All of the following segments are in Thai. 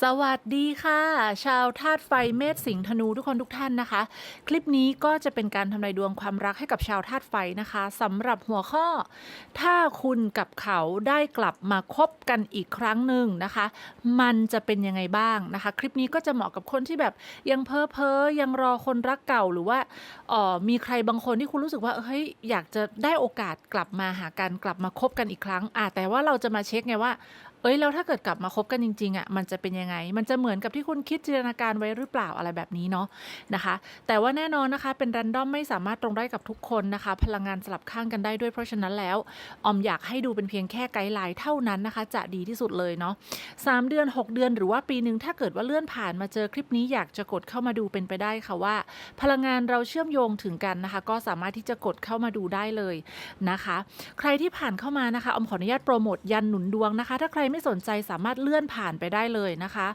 สวัสดีค่ะ ชาวธาตุไฟเมษสิงห์ธนูทุกคนทุกท่านนะคะ คลิปนี้ก็จะเป็นการทำนายดวงความรักให้กับชาวธาตุไฟนะคะสำหรับหัวข้อ ถ้าคุณกับเขาได้กลับมาคบกันอีกครั้งหนึ่งนะคะ มันจะเป็นยังไงบ้างนะคะ คลิปนี้ก็จะเหมาะกับคนที่แบบยังเพ้อเพ้อยังรอคนรักเก่าหรือว่าออมีใครบางคนที่คุณรู้สึกว่าเฮ้ยอยากจะได้โอกาสกลับมาหากันกลับมาคบกันอีกครั้งอะแต่ว่าเราจะมาเช็คไงว่า เอ้ยแล้วถ้าเกิดกลับมาคบกันจริงๆอะมันจะเป็นยังไง มันจะเหมือนกับที่คุณคิดจินตนาการไว้หรือเปล่าอะไรแบบนี้เนาะนะคะ แต่ว่าแน่นอนนะคะเป็น r รนดอมไม่สามารถตรงได้กับทุกคนนะคะ พลังงานสลับข้างกันได้ด้วยเพราะฉะนั้นแล้วออมอยากให้ดูเป็นเพียงแค่ไกด์ไลน์เท่านั้นนะคะ จะดีที่สุดเลยเนาะสามเดือน 6 เดือนหรือว่าปีหนึ่งถ้าเกิดว่าเลื่อนผ่านมาเจอคลิปนี้อยากจะกดเข้ามาดูเป็นไปได้ค่ะว่า พลังงานเราเชื่อมโยงถึงกันนะคะ ก็สามารถที่จะกดเข้ามาดูได้เลยนะคะ ใครที่ผ่านเข้ามานะคะออมขออนุญาตโปรโมทยันหนุนดวงนะคะ ถ้าใครไม่สนใจสามารถเลื่อนผ่านไปได้เลยนะคะ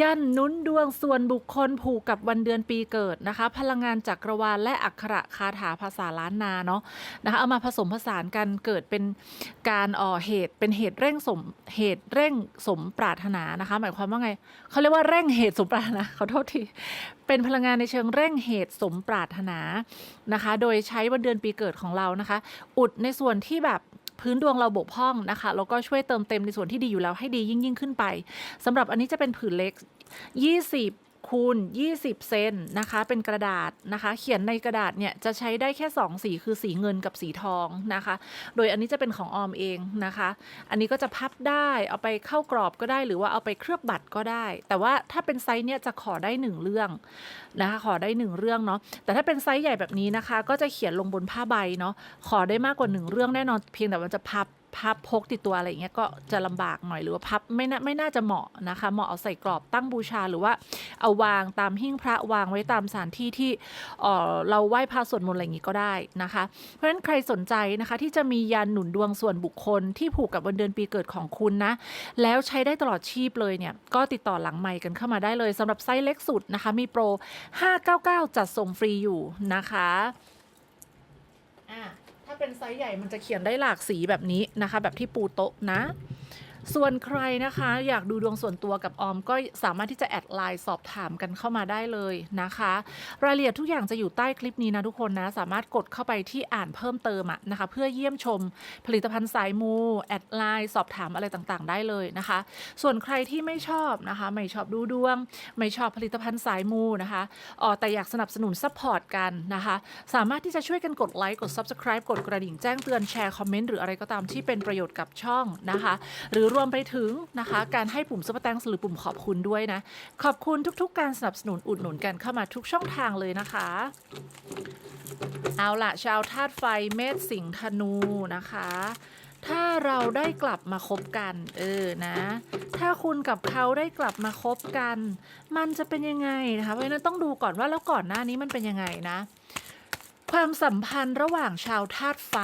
ยันนุนดวงส่วนบุคคลผูกกับวันเดือนปีเกิดนะคะ พลังงานจักรวาลและอักขระคาถาภาษาล้านนาเนาะนะคะเอามาผสมผสานกันเกิดเป็นการอ่อเหตุเป็นเหตุเร่งสมเหตุเร่งสมปรารถนานะคะ หมายความว่าไงเขาเรียกว่าเร่งเหตุสมปรารถนาขอโทษทีเป็นพลังงานในเชิงเร่งเหตุสมปรารถนานะคะ โดยใช้วันเดือนปีเกิดของเรานะคะ อุดในส่วนที่แบบ พื้นดวงเราบกพร่องนะคะแล้วก็ช่วยเติมเต็มในส่วนที่ดีอยู่แล้วให้ดียิ่งยิ่งขึ้นไปสำหรับอันนี้จะเป็นผืนเล็ก 20 คูณ 20 เซนนะคะ เป็นกระดาษนะคะ เขียนในกระดาษเนี่ยจะใช้ได้แค่ 2 สีคือสีเงินกับสีทองนะคะ โดยอันนี้จะเป็นของออมเองนะคะ อันนี้ก็จะพับได้เอาไปเข้ากรอบก็ได้ หรือว่าเอาไปเคลือบบัตรก็ได้ แต่ว่าถ้าเป็นไซส์เนี่ยจะขอได้หนึ่งเรื่องนะคะขอได้หนึ่งเรื่องเนาะแต่ถ้าเป็นไซส์ใหญ่แบบนี้นะคะ ก็จะเขียนลงบนผ้าใบเนาะขอได้มากกว่าหนึ่งเรื่องแน่นอนเพียงแต่มันจะพับ พับพกติดตัวอะไรอย่างเงี้ยก็จะลำบากหน่อยหรือว่าพับไม่น่าไม่น่าจะเหมาะนะคะ เหมาะเอาใส่กรอบตั้งบูชาหรือว่าเอาวางตามหิ้งพระวางไว้ตามสถานที่ที่เออเราไหว้พระสวดมนต์อะไรอย่างงี้ก็ได้นะคะ เพราะฉะนั้นใครสนใจนะคะที่จะมียันหนุนดวงส่วนบุคคลที่ผูกกับวันเดือนปีเกิดของคุณนะ แล้วใช้ได้ตลอดชีพเลยเนี่ยก็ติดต่อหลังใหม่กันเข้ามาได้เลยสำหรับไซส์เล็กสุดนะคะมีโปร 599 จัดส่งฟรีอยู่นะคะอะ ถ้าเป็นไซส์ใหญ่มันจะเขียนได้หลากสีแบบนี้นะคะ แบบที่ปูโต๊ะนะ ส่วนใครนะคะ อยากดูดวงส่วนตัวกับออมก็สามารถที่จะแอดไลน์สอบถามกันเข้ามาได้เลยนะคะ รายละเอียดทุกอย่างจะอยู่ใต้คลิปนี้นะทุกคนนะ สามารถกดเข้าไปที่อ่านเพิ่มเติมะนะคะ เพื่อเยี่ยมชมผลิตภัณฑ์สายมูแอดไลน์สอบถามอะไรต่างๆ ได้เลยนะคะ ส่วนใครที่ไม่ชอบนะคะ ไม่ชอบดูดวง ไม่ชอบผลิตภัณฑ์สายมูนะคะอ๋อแต่อยากสนับสนุนซัพพอร์ตกันนะคะ สามารถที่จะช่วยกันกดไลค์กด Subscribe กดกระดิ่งแจ้งเตือนแชร์คอมเมนต์หรืออะไรก็ตามที่เป็นประโยชน์กับช่องนะคะ หรือรวมไปถึงนะคะ การให้ปุ่มซุปเปอร์แตงหรือปุ่มขอบคุณด้วยนะ ขอบคุณทุกๆ การสนับสนุนอุดหนุนกันเข้ามาทุกช่องทางเลยนะคะ เอาละชาวธาตุไฟเมษสิงห์ธนูนะคะ ถ้าเราได้กลับมาคบกัน เออนะ ถ้าคุณกับเขาได้กลับมาคบกัน มันจะเป็นยังไงนะคะเพราะฉะนั้นต้องดูก่อนว่าแล้วก่อนหน้านี้มันเป็นยังไงนะ ความสัมพันธ์ระหว่างชาวธาตุไฟ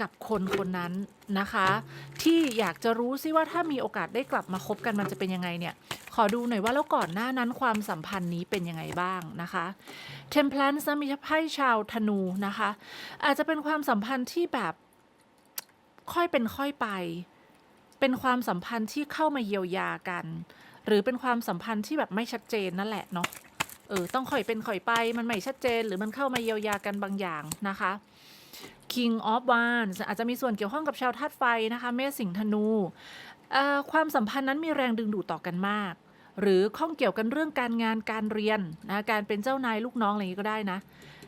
กับคนคนนั้นนะคะ ที่อยากจะรู้ซิว่าถ้ามีโอกาสได้กลับมาคบกันมันจะเป็นยังไงเนี่ย ขอดูหน่อยว่าแล้วก่อนหน้านั้นความสัมพันธ์นี้เป็นยังไงบ้างนะคะเทมเพลนส์มีไพ่ชาวธนูนะคะ อาจจะเป็นความสัมพันธ์ที่แบบค่อยเป็นค่อยไป เป็นความสัมพันธ์ที่เข้ามาเยียวยากัน หรือเป็นความสัมพันธ์ที่แบบไม่ชัดเจนนั่นแหละเนาะ เออต้องค่อยเป็นค่อยไปมันไม่ชัดเจน หรือมันเข้ามาเยียวยากันบางอย่างนะคะ King of Wands อาจจะมีส่วนเกี่ยวข้องกับชาวธาตุไฟนะคะเมษสิงธนูความสัมพันธ์นั้นมีแรงดึงดูดต่อกันมาก หรือข้องเกี่ยวกันเรื่องการงานการเรียนนะการเป็นเจ้านายลูกน้องอะไรอย่างนี้ก็ได้นะ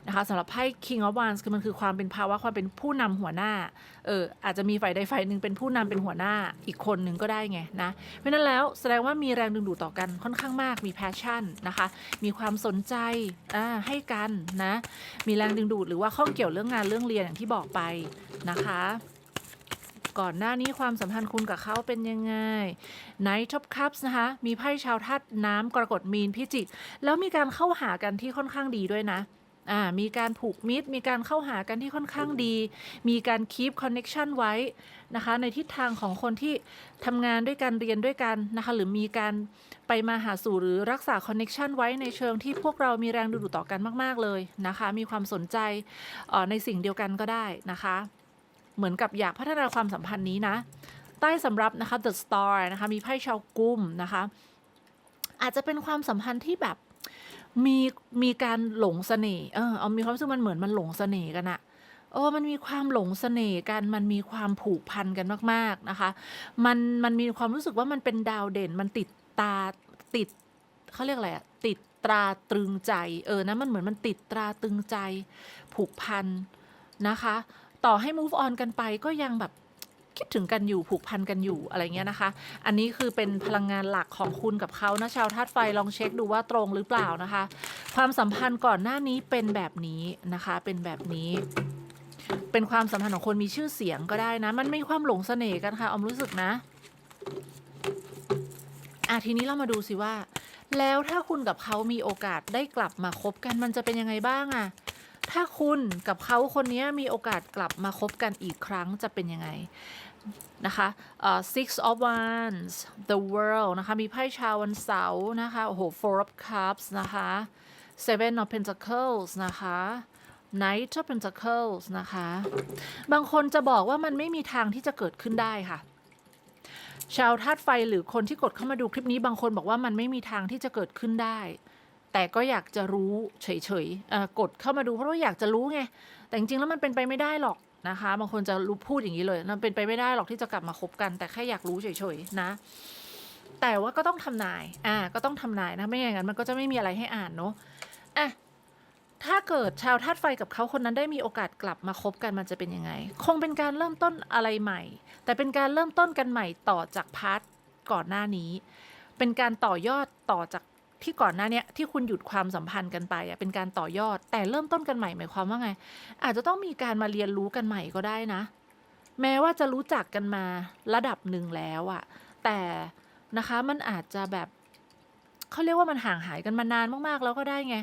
นะคะสำหรับไพ่ King of Wands คือมันคือความเป็นภาวะความเป็นผู้นำหัวหน้าเอออาจจะมีฝ่ายใดฝ่ายหนึ่งเป็นผู้นำเป็นหัวหน้าอีกคนหนึ่งก็ได้ไงนะเพราะฉะนั้นแล้วแสดงว่ามีแรงดึงดูดต่อกันค่อนข้างมากมี passion นะคะ มีความสนใจอ่าให้กันนะมีแรงดึงดูดหรือว่าข้องเกี่ยวเรื่องงานเรื่องเรียนอย่างที่บอกไปนะคะก่อนหน้านี้ความสัมพันธ์คุณกับเขาเป็นยังไง Knight of Cups นะคะ มีไพ่ชาวธาตุน้ำกรกฎมีนพิจิก แล้วมีการเข้าหากันที่ค่อนข้างดีด้วยนะ อ่ามีการผูกมิตร มีการเข้าหากันที่ค่อนข้างดี มีการคีปคอนเน็ชันไว้นะคะ ในทิศทางของคนที่ทำงานด้วยกันเรียนด้วยกันนะคะ หรือมีการไปมาหาสู่หรือรักษาคอนเน็ชันไว้ในเชิงที่พวกเรามีแรงดึงดูดต่อกันมาก ๆ เลยนะคะ มีความสนใจในสิ่งเดียวกันก็ได้นะคะ เหมือนกับอยากพัฒนาความสัมพันธ์นี้นะ ใต้สำรับนะคะ The Star นะคะ มีไพ่ชาวกุมนะคะ อาจจะเป็นความสัมพันธ์ที่แบบ มี มีการหลงเสน่ห์ เออ เอามีความรู้สึกมันเหมือนมันหลงเสน่ห์กันอะเออมันมีความหลงเสน่ห์กัน มันมีความผูกพันกันมาก ๆ นะคะ มัน มันมีความรู้สึกว่ามันเป็นดาวเด่น มันติดตา ติด เขาเรียกอะไรอะติดตราตรึงใจ เออ นะ มันเหมือนมันติดตราตรึงใจ ผูกพันนะคะ ต่อให้ move on กันไปก็ยังแบบ คิดถึงกันอยู่ผูกพันกันอยู่อะไรเงี้ยนะคะ อันนี้คือเป็นพลังงานหลักของคุณกับเขานะชาวธาตุไฟลองเช็คดูว่าตรงหรือเปล่านะคะ ความสัมพันธ์ก่อนหน้านี้เป็นแบบนี้นะคะ เป็นแบบนี้เป็นความสัมพันธ์ของคนมีชื่อเสียงก็ได้นะ มันมีความหลงเสน่ห์กันค่ะออมรู้สึกนะอะทีนี้เรามาดูสิว่า แล้วถ้าคุณกับเขามีโอกาสได้กลับมาคบกันมันจะเป็นยังไงบ้างอะถ้าคุณกับเขาคนนี้มีโอกาสกลับมาคบกันอีกครั้งจะเป็นยังไง นะคะ six of wands the world นะคะ มีไพ่ชาววันเสาร์นะคะ โอ้โห four of cups นะคะ seven of pentacles นะคะ knight of pentacles นะคะ บางคนจะบอกว่ามันไม่มีทางที่จะเกิดขึ้นได้ค่ะ ชาวธาตุไฟหรือคนที่กดเข้ามาดูคลิปนี้บางคนบอกว่ามันไม่มีทางที่จะเกิดขึ้นได้ แต่ก็อยากจะรู้เฉยๆเอ่อกดเข้ามาดูเพราะว่าอยากจะรู้ไง แต่จริงๆแล้วมันเป็นไปไม่ได้หรอก นะคะ บางคนจะรู้พูดอย่างนี้เลยมันเป็นไปไม่ได้หรอกที่จะกลับมาคบกัน แต่แค่อยากรู้เฉยๆนะ แต่ว่าก็ต้องทำนาย อ่า ก็ต้องทำนายนะ ไม่อย่างนั้นมันก็จะไม่มีอะไรให้อ่านเนาะ อะ ถ้าเกิดชาวธาตุไฟกับเขาคนนั้นได้มีโอกาสกลับมาคบกันมันจะเป็นยังไง คงเป็นการเริ่มต้นอะไรใหม่ แต่เป็นการเริ่มต้นกันใหม่ต่อจากพาร์ทก่อนหน้านี้ เป็นการต่อยอดต่อจาก ที่ก่อนหน้าเนี้ยที่คุณหยุดความสัมพันธ์กันไปอะเป็นการต่อยอด แต่เริ่มต้นกันใหม่หมายความว่าไง อาจจะต้องมีการมาเรียนรู้กันใหม่ก็ได้นะ แม้ว่าจะรู้จักกันมาระดับหนึ่งแล้วอะแต่นะคะมันอาจจะแบบเขาเรียกว่ามันห่างหายกันมานานมากๆ แล้วก็ได้ไง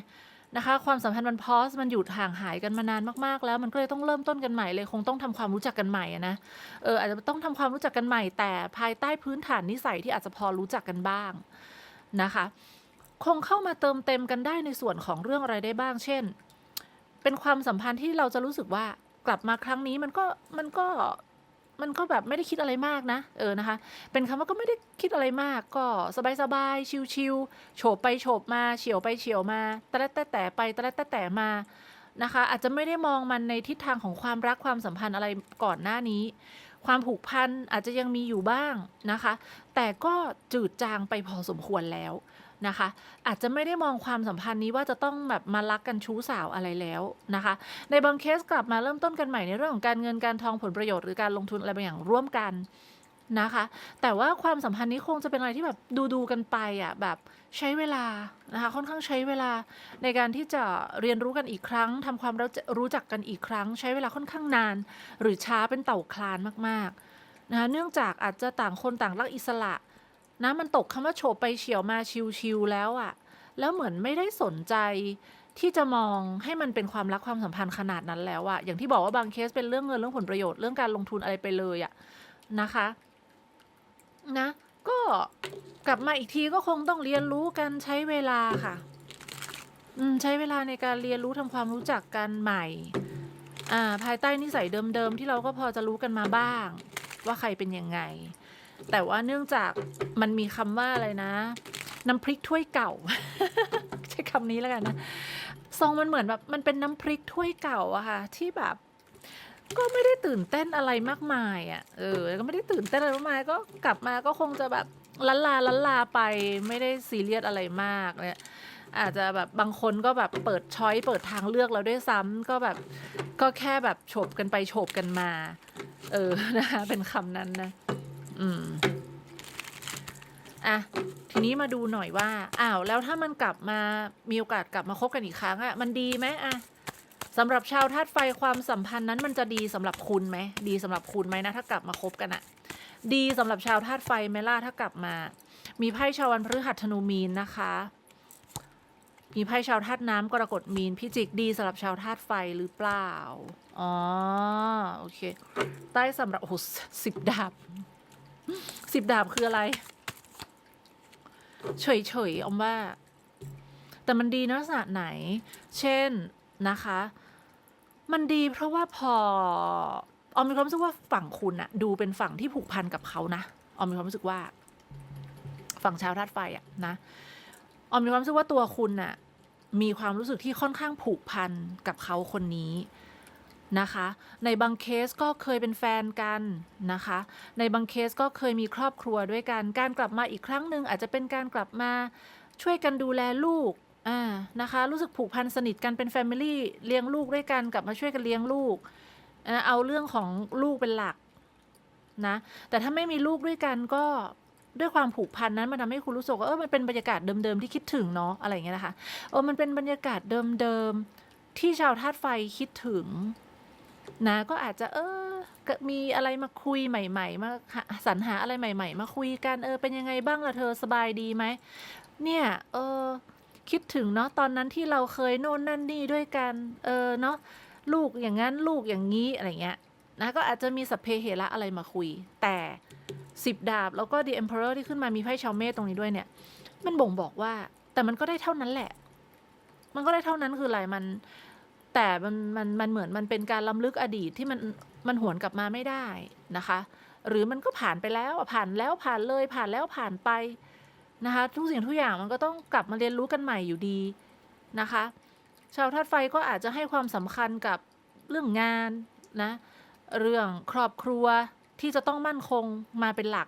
นะคะ ความสัมพันธ์มันพอสมันหยุดห่างหายกันมานานมากๆ แล้วมันก็เลยต้องเริ่มต้นกันใหม่เลย คงต้องทำความรู้จักกันใหม่นะเอออาจจะต้องทำความรู้จักกันใหม่ แต่ภายใต้พื้นฐานนิสัยที่อาจจะพอรู้จักกันบ้างนะคะ คงเข้ามาเติมเต็มกันได้ในส่วนของเรื่องอะไรได้บ้าง เช่น เป็นความสัมพันธ์ที่เราจะรู้สึกว่ากลับมาครั้งนี้มันก็มันก็มันก็แบบไม่ได้คิดอะไรมากนะ เออนะคะ เป็นคำว่าก็ไม่ได้คิดอะไรมากก็สบายๆชิวๆโฉบไปโฉบมาเฉียวไปเฉียวมาตะและแต่แต่ไปตะละแต่แต่มานะคะ อาจจะไม่ได้มองมันในทิศทางของความรักความสัมพันธ์อะไรก่อนหน้านี้ ความผูกพันอาจจะยังมีอยู่บ้างนะคะ แต่ก็จืดจางไปพอสมควรแล้ว นะคะ อาจจะไม่ได้มองความสัมพันธ์นี้ว่าจะต้องแบบมารักกันชู้สาวอะไรแล้วนะคะ ในบางเคสกลับมาเริ่มต้นกันใหม่ในเรื่องของการเงินการทองผลประโยชน์หรือการลงทุนอะไรบางอย่างร่วมกันนะคะ แต่ว่าความสัมพันธ์นี้คงจะเป็นอะไรที่แบบดูดูๆกันไปอะแบบใช้เวลานะคะค่อนข้างใช้เวลาในการที่จะเรียนรู้กันอีกครั้งทำความรู้จักรู้จักกันอีกครั้ง ใช้เวลาค่อนข้างนาน หรือช้าเป็นเต่าคลานมากๆนะคะเนื่องจากอาจจะต่างคนต่างรักอิสระ นะมันตกคำว่าโฉบไปเฉียวมาชิวๆแล้วอะแล้วเหมือนไม่ได้สนใจที่จะมองให้มันเป็นความรักความสัมพันธ์ขนาดนั้นแล้วอะอย่างที่บอกว่าบางเคสเป็นเรื่องเงินเรื่องผลประโยชน์เรื่องการลงทุนอะไรไปเลยอะนะคะ นะ ก็กลับมาอีกทีก็คงต้องเรียนรู้กันใช้เวลาค่ะอืใช้เวลาในการเรียนรู้ทำความรู้จักกันใหม่อ่าภายใต้นิสัยเดิมๆที่เราก็พอจะรู้กันมาบ้าง ว่าใครเป็นยังไง แต่ว่าเนื่องจากมันมีคำว่าอะไรนะ น้ำพริกถ้วยเก่า ใช้คำนี้แล้วกันนะซองมันเหมือนแบบมันเป็นน้ำพริกถ้วยเก่าอะค่ะที่แบบก็ไม่ได้ตื่นเต้นอะไรมากมายอะเออ ก็ไม่ได้ตื่นเต้นอะไรมากมาย ก็กลับมาก็คงจะแบบลันลาลันลาไป ไม่ได้ซีเรียสอะไรมากเนี่ย อาจจะแบบบางคนก็แบบเปิดช้อยเปิดทางเลือกแล้วด้วยซ้ำก็แบบก็แค่แบบโฉบกันไปโฉบกันมา เออนะคะเป็นคำนั้นนะ อืม อะ ทีนี้มาดูหน่อยว่า อ้าว แล้วถ้ามันกลับมา มีโอกาสกลับมาคบกันอีกครั้งอะมันดีไหมอะสำหรับชาวธาตุไฟความสัมพันธ์นั้นมันจะดีสำหรับคุณไหม ดีสำหรับคุณไหมนะ ถ้ากลับมาคบกันอะดีสำหรับชาวธาตุไฟไหมล่ะถ้ากลับมา มีไพ่ชาววันพฤหัสธนูมีนนะคะมีไพ่ชาวธาตุน้ำกรกฎมีนพิจิกดีสำหรับชาวธาตุไฟหรือเปล่า อ๋อ โอเค ใต้สำหรับโอ้สิบดาบ สิบดาบคืออะไร เฉยๆอมว่า แต่มันดีในลักษณะไหน เช่นนะคะ มันดีเพราะว่าพอออมมีความรู้สึกว่าฝั่งคุณอะดูเป็นฝั่งที่ผูกพันกับเขานะออมมีความรู้สึกว่า ฝั่งชาวธาตุไฟอะนะออมมีความรู้สึกว่าตัวคุณน่ะมีความรู้สึกที่ค่อนข้างผูกพันกับเขาคนนี้ นะคะ ในบางเคสก็เคยเป็นแฟนกันนะคะ ในบางเคสก็เคยมีครอบครัวด้วยกัน การกลับมาอีกครั้งหนึ่งอาจจะเป็นการกลับมาช่วยกันดูแลลูกอ่านะคะ รู้สึกผูกพันสนิทกันเป็นแฟมิลี่เลี้ยงลูกด้วยกันกลับมาช่วยกันเลี้ยงลูก เอาเรื่องของลูกเป็นหลักนะแต่ถ้าไม่มีลูกด้วยกันก็ด้วยความผูกพันนั้นมันทำให้คุณรู้สึกว่าเออมันเป็นบรรยากาศเดิมๆที่คิดถึงเนาะอะไรเงี้ยนะคะเออมันเป็นบรรยากาศเดิมๆที่ชาวธาตุไฟคิดถึง นะก็อาจจะเออมีอะไรมาคุยใหม่ ๆมาหาสรรหาอะไรใหม่ ๆ มาคุยกันเออเป็นยังไงบ้างล่ะเธอสบายดีไหมเนี่ยเออคิดถึงเนาะตอนนั้นที่เราเคยโน่นนั่นนี่ด้วยกันเออเนาะลูกอย่างนั้นลูกอย่างนี้อะไรเงี้ยนะก็อาจจะมีสัพเพเหระอะไรมาคุย แต่สิบดาบแล้วก็ The Emperor ที่ขึ้นมามีไพ่ชาวเมธตรงนี้ด้วยเนี่ย มันบ่งบอกว่า แต่มันก็ได้เท่านั้นแหละ มันก็ได้เท่านั้นคืออะไรมัน แต่มันมันมันเหมือนมันเป็นการล้ำลึกอดีตที่มันมันหวนกลับมาไม่ได้นะคะ หรือมันก็ผ่านไปแล้วผ่านแล้วผ่านเลยผ่านแล้วผ่านไปนะคะทุกสิ่งทุกอย่างมันก็ต้องกลับมาเรียนรู้กันใหม่อยู่ดีนะคะ ชาวธาตุไฟก็อาจจะให้ความสำคัญกับเรื่องงานนะเรื่องครอบครัวที่จะต้องมั่นคงมาเป็นหลัก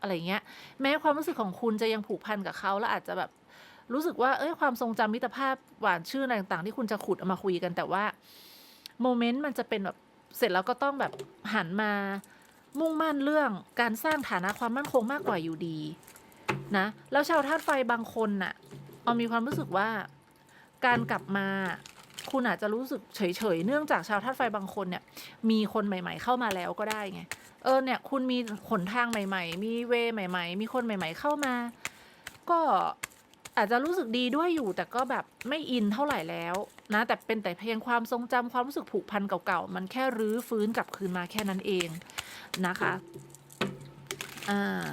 อะไรเงี้ยแม้ความรู้สึกของคุณจะยังผูกพันกับเขาแล้วอาจจะแบบ รู้สึกว่าเอ้ยความทรงจำมิตรภาพหวานชื่นอะไรต่างๆ ที่คุณจะขุดเอามาคุยกัน แต่ว่าโมเมนต์มันจะเป็นแบบเสร็จแล้วก็ต้องแบบหันมามุ่งมั่นเรื่องการสร้างฐานะความมั่นคงมากกว่าอยู่ดีนะแล้วชาวธาตุไฟบางคนน่ะเอามีความรู้สึกว่าการกลับมาคุณอาจจะรู้สึกเฉยๆ เนื่องจากชาวธาตุไฟบางคนเนี่ย มีคนใหม่ ๆ เข้ามาแล้วก็ได้ไง เออเนี่ย คุณมีหนทางใหม่ ๆ มีเวใหม่ ๆ มีคนใหม่ ๆ เข้ามา ก็ อาจจะรู้สึกดีด้วยอยู่ แต่ก็แบบไม่อินเท่าไหร่แล้วนะ แต่เป็นแต่เพียงความทรงจำความรู้สึกผูกพันเก่าๆ มันแค่รื้อฟื้นกลับคืนมาแค่นั้นเองนะคะอ่า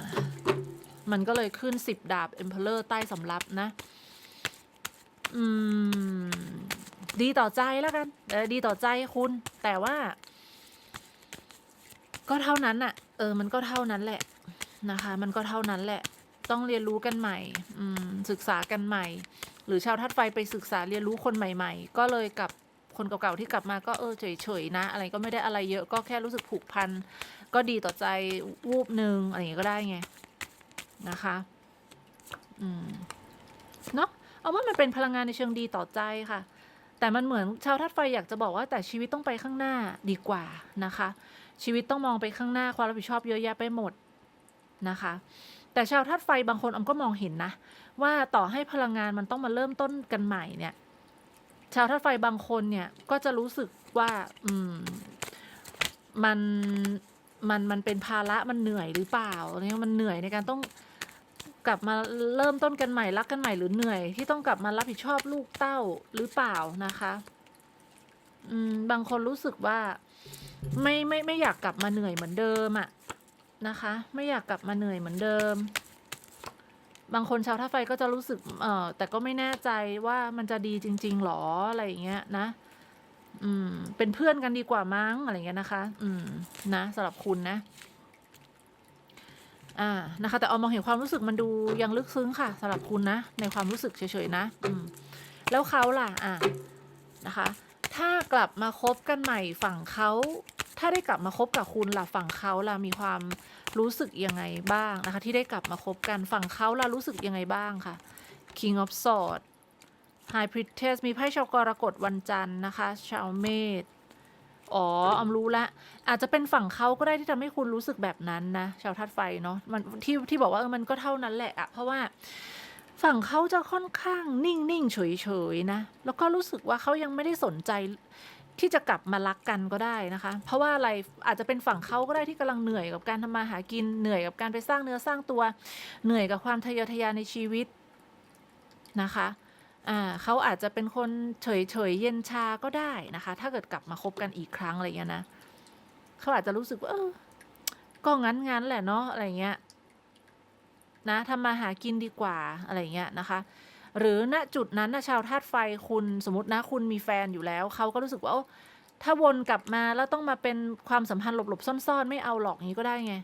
มันก็เลยขึ้นสิบดาบ Emperor ใต้สำรับนะ อืม ดีต่อใจแล้วกันเออดีต่อใจคุณ แต่ว่า ก็เท่านั้นอะเออ มันก็เท่านั้นแหละนะคะ มันก็เท่านั้นแหละ ต้องเรียนรู้กันใหม่อืมศึกษากันใหม่ หรือชาวทัดไฟไปศึกษาเรียนรู้คนใหม่ ๆ ก็เลยกับคนเก่าๆที่กลับมาก็เออเฉยๆนะ อะไรก็ไม่ได้อะไรเยอะก็แค่รู้สึกผูกพัน ก็ดีต่อใจวูบหนึ่งอะไรอย่างนี้ก็ได้ไงนะคะ อืมเนาะเอาว่ามันเป็นพลังงานในเชิงดีต่อใจค่ะ แต่มันเหมือนชาวธาตุไฟอยากจะบอกว่าแต่ชีวิตต้องไปข้างหน้าดีกว่านะคะ ชีวิตต้องมองไปข้างหน้าความรับผิดชอบเยอะแยะไปหมดนะคะ แต่ชาวธาตุไฟบางคนอมก็มองเห็นนะ ว่าต่อให้พลังงานมันต้องมาเริ่มต้นกันใหม่เนี่ย ชาวธาตุไฟบางคนเนี่ยก็จะรู้สึกว่า อืม มันมันมันเป็นภาระมันเหนื่อยหรือเปล่าเนี่ยมันเหนื่อยในการต้องกลับมาเริ่มต้นกันใหม่รักกันใหม่หรือเหนื่อย ที่ต้องกลับมารับผิดชอบลูกเต้าหรือเปล่านะคะอืมบางคนรู้สึกว่า ไม่ไม่ไม่อยากกลับมาเหนื่อยเหมือนเดิมอะ นะคะ ไม่อยากกลับมาเหนื่อยเหมือนเดิม บางคนชาวท่าไฟก็จะรู้สึกเอ่อแต่ก็ไม่แน่ใจว่ามันจะดีจริง ๆหรออะไรอย่างเงี้ยนะ อืม เป็นเพื่อนกันดีกว่ามั้งอะไรเงี้ยนะคะ อืม นะสำหรับคุณนะ อ่านะคะ แต่เอามองเห็นความรู้สึกมันดูยังลึกซึ้งค่ะสำหรับคุณนะในความรู้สึกเฉยๆนะ อืม แล้วเขาล่ะ อ่านะคะ ถ้ากลับมาคบกันใหม่ฝั่งเขา ถ้าได้กลับมาคบกับคุณล่ะฝั่งเขาล่ะมีความรู้สึกยังไงบ้างนะคะ ที่ได้กลับมาคบกันฝั่งเขาล่ะรู้สึกยังไงบ้างค่ะ King of Swords High Priestess มีไพ่ชาวกรกฎวันจันทร์นะคะ ชาวเมษอ๋ออำรู้ละ อาจจะเป็นฝั่งเขาก็ได้ที่ทำให้คุณรู้สึกแบบนั้นนะ ชาวธาตุไฟเนาะ มันที่ที่บอกว่าเออ มันก็เท่านั้นแหละอะเพราะว่าฝั่งเขาจะค่อนข้างนิ่งนิ่งเฉยเฉยๆนะ แล้วก็รู้สึกว่าเขายังไม่ได้สนใจ ที่จะกลับมารักกันก็ได้นะคะ เพราะว่าอะไรอาจจะเป็นฝั่งเขาก็ได้ที่กำลังเหนื่อยกับการทำมาหากินเหนื่อยกับการไปสร้างเนื้อสร้างตัว เหนื่อยกับความทะเยอทะยานในชีวิตนะคะอ่าเขาอาจจะเป็นคนเฉยเฉยๆเย็นชาก็ได้นะคะ ถ้าเกิดกลับมาคบกันอีกครั้งอะไรเงี้ยนะเขาอาจจะรู้สึกว่าเออก็งั้นงั้นแหละเนาะอะไรเงี้ยนะทำมาหากินดีกว่าอะไรเงี้ยนะคะ หรือณจุดนั้นนะชาวธาตุไฟคุณสมมตินะคุณมีแฟนอยู่แล้ว เขาก็รู้สึกว่าถ้าวนกลับมาแล้วต้องมาเป็นความสัมพันธ์หลบๆซ่อนๆ ไม่เอาหรอกอย่างนี้ก็ได้ไง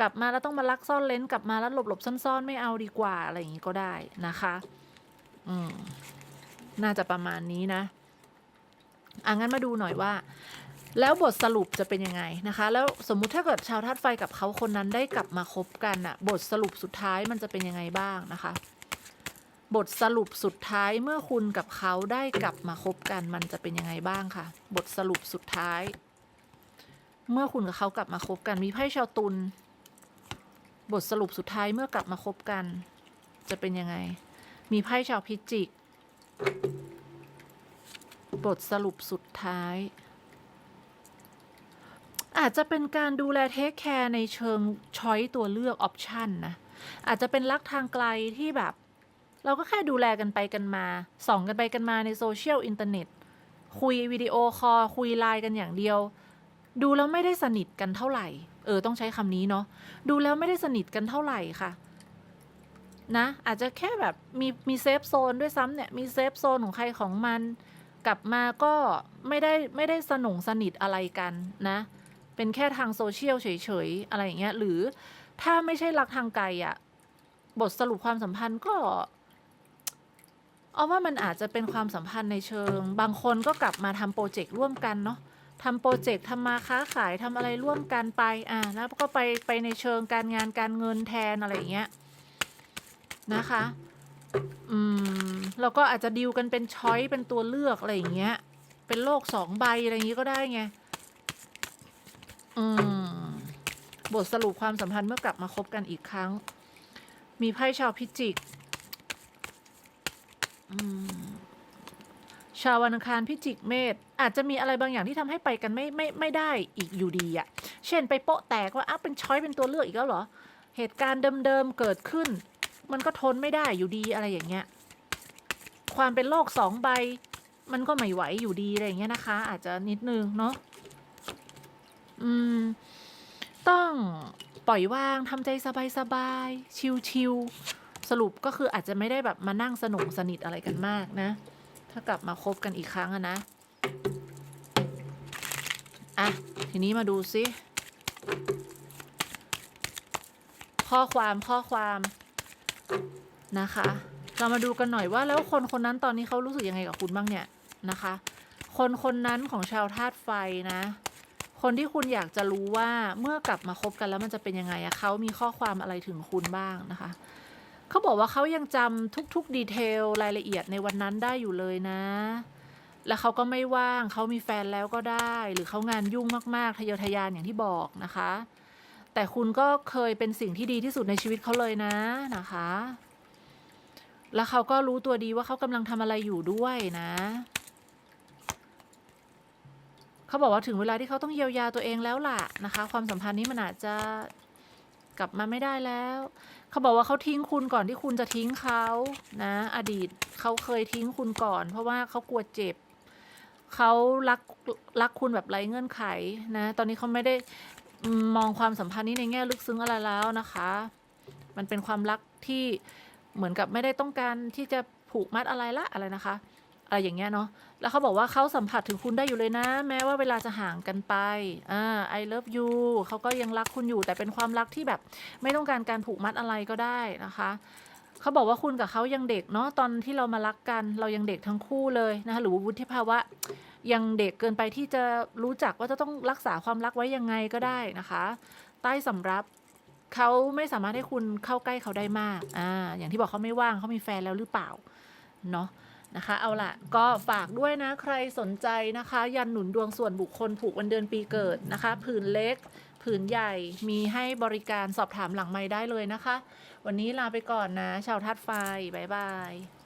กลับมาแล้วต้องมาลักซ่อนเลนกลับมาแล้วหลบหลบๆซ่อนๆ ไม่เอาดีกว่าอะไรอย่างนี้ก็ได้นะคะอืมน่าจะประมาณนี้นะอะงั้นมาดูหน่อยว่า แล้วบทสรุปจะเป็นยังไงนะคะ แล้วสมมุติถ้าเกิดชาวธาตุไฟกับเขาคนนั้นได้กลับมาคบกันอะบทสรุปสุดท้ายมันจะเป็นยังไงบ้างนะคะ บทสรุปสุดท้ายเมื่อคุณกับเขาได้กลับมาคบกันมันจะเป็นยังไงบ้างค่ะ บทสรุปสุดท้าย เมื่อคุณกับเขากลับมาคบกันมีไพ่ชาวตุลบทสรุปสุดท้ายเมื่อกลับมาคบกัน จะเป็นยังไง มีไพ่ชาวพิจิก บทสรุปสุดท้าย อาจจะเป็นการดูแลเทคแคร์ในเชิงช้อยตัวเลือกออปชันนะอาจจะเป็นรักทางไกลที่แบบ เราก็แค่ดูแลกันไปกันมา ส่องกันไปกันมาในโซเชียลอินเทอร์เน็ต คุยวิดีโอคอลคุยไลน์กันอย่างเดียว ดูแล้วไม่ได้สนิทกันเท่าไหร่ เออต้องใช้คำนี้เนาะ ดูแล้วไม่ได้สนิทกันเท่าไหร่ค่ะ นะ อาจจะแค่แบบมีมีเซฟโซนด้วยซ้ำเนี่ย มีเซฟโซนของใครของมัน กลับมาก็ไม่ได้ไม่ได้สนงสนิทอะไรกันนะ เป็นแค่ทางโซเชียลเฉยๆอะไรอย่างเงี้ย หรือถ้าไม่ใช่รักทางไกลอะบทสรุปความสัมพันธ์ก็ เอาว่ามันอาจจะเป็นความสัมพันธ์ในเชิง บางคนก็กลับมาทำโปรเจกต์ร่วมกันเนาะทำโปรเจกต์ทำมาค้าขายทำอะไรร่วมกันไปอ่าแล้วก็ไปไปในเชิงการงานการเงินแทนอะไรอย่างเงี้ยนะคะอืมแล้วก็อาจจะดิวกันเป็นช้อยเป็นตัวเลือกอะไรอย่างเงี้ย เป็นโลกสองใบอะไรอย่างงี้ก็ได้ไงอืมบทสรุปความสัมพันธ์เมื่อกลับมาคบกันอีกครั้ง มีไพ่ชาวพิจิก ชาววันอังคารพิจิกเมษอาจจะมีอะไรบางอย่างที่ทำให้ไปกันไม่ไม่ไม่ได้อีกอยู่ดีอะเช่นไปโปะแตกว่าอ้าวเป็นช้อยเป็นตัวเลือกอีกแล้วเหรอ เหตุการณ์เดิมๆเกิดขึ้น มันก็ทนไม่ได้อยู่ดีอะไรอย่างเงี้ย ความเป็นโลกสองใบ มันก็ไม่ไหวอยู่ดีอะไรอย่างเงี้ยนะคะ อาจจะนิดนึงเนาะอืม ต้องปล่อยวางทำใจสบายๆชิวๆ สรุปก็คืออาจจะไม่ได้แบบมานั่งสนุกสนิทอะไรกันมากนะ ถ้ากลับมาคบกันอีกครั้งนะ อะ ทีนี้มาดูซิข้อความข้อความนะคะ เรามาดูกันหน่อยว่าแล้วคนคนนั้นตอนนี้เขารู้สึกยังไงกับคุณบ้างเนี่ยนะคะ คนคนนั้นของชาวธาตุไฟนะ คนที่คุณอยากจะรู้ว่าเมื่อกลับมาคบกันแล้วมันจะเป็นยังไงอะเขามีข้อความอะไรถึงคุณบ้างนะคะ เขาบอกว่าเขายังจำทุกๆดีเทลรายละเอียดในวันนั้นได้อยู่เลยนะ แล้วเขาก็ไม่ว่างเขามีแฟนแล้วก็ได้ หรือเขางานยุ่งมากๆทะเยอทะยานอย่างที่บอกนะคะ แต่คุณก็เคยเป็นสิ่งที่ดีที่สุดในชีวิตเขาเลยนะนะคะ แล้วเขาก็รู้ตัวดีว่าเขากำลังทำอะไรอยู่ด้วยนะเขาบอกว่าถึงเวลาที่เขาต้องเยียวยาตัวเองแล้วล่ะนะคะ ความสัมพันธ์นี้มันอาจจะกลับมาไม่ได้แล้ว เขาบอกว่าเขาทิ้งคุณก่อนที่คุณจะทิ้งเขานะ อดีตเขาเคยทิ้งคุณก่อน เพราะว่าเขากลัวเจ็บเขารักรักคุณแบบไร้เงื่อนไขนะ ตอนนี้เขาไม่ได้มองความสัมพันธ์นี้ในแง่ลึกซึ้งอะไรแล้วนะคะ มันเป็นความรักที่เหมือนกับไม่ได้ต้องการที่จะผูกมัดอะไรละอะไรนะคะ อะไรอย่างเงี้ยเนาะแล้วเขาบอกว่าเขาสัมผัสถึงคุณได้อยู่เลยนะ แม้ว่าเวลาจะห่างกันไปอ่า I love you เขาก็ยังรักคุณอยู่แต่เป็นความรักที่แบบไม่ต้องการการผูกมัดอะไรก็ได้นะคะเขาบอกว่าคุณกับเขายังเด็กเนาะตอนที่เรามารักกัน เรายังเด็กทั้งคู่เลยนะคะหรือวุฒิภาวะยังเด็กเกินไปที่จะรู้จักว่าจะต้องรักษาความรักไว้ยังไงก็ได้นะคะ ใต้สำรับเขาไม่สามารถให้คุณเข้าใกล้เขาได้มากอ่าอย่างที่บอกเขาไม่ว่างเขามีแฟนแล้วหรือเปล่าเนาะ นะคะ เอาล่ะก็ฝากด้วยนะใครสนใจนะคะ ยันหนุนดวงส่วนบุคคลผูกวันเดือนปีเกิดนะคะ ผืนเล็ก ผืนใหญ่มีให้บริการสอบถามหลังไม้ได้เลยนะคะ วันนี้ลาไปก่อนนะ ชาวทัดไฟบ๊ายบาย